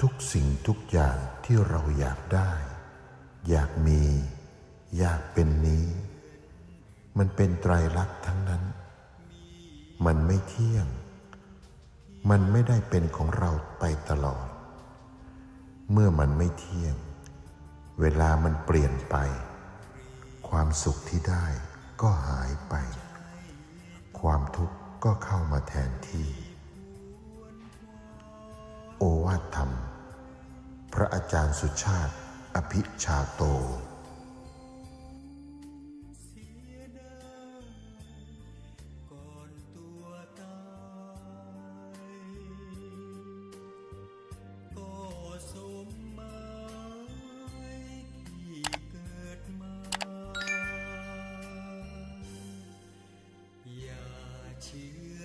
ทุกสิ่งทุกอย่างที่เราอยากได้ อยากมี อยากเป็นนี้ มันเป็นไตรลักษณ์ทั้งนั้น มันไม่เที่ยง มันไม่ได้เป็นของเราไปตลอด เมื่อมันไม่เที่ยง เวลามันเปลี่ยนไป ความสุขที่ได้ก็หายไป ความทุกข์ก็เข้ามาแทนที่ โอวาทธรรม พระอาจารย์สุชาติ อภิชาโตก่อนตัวตายก็สมหมายที่เกิดมาอเชื่อ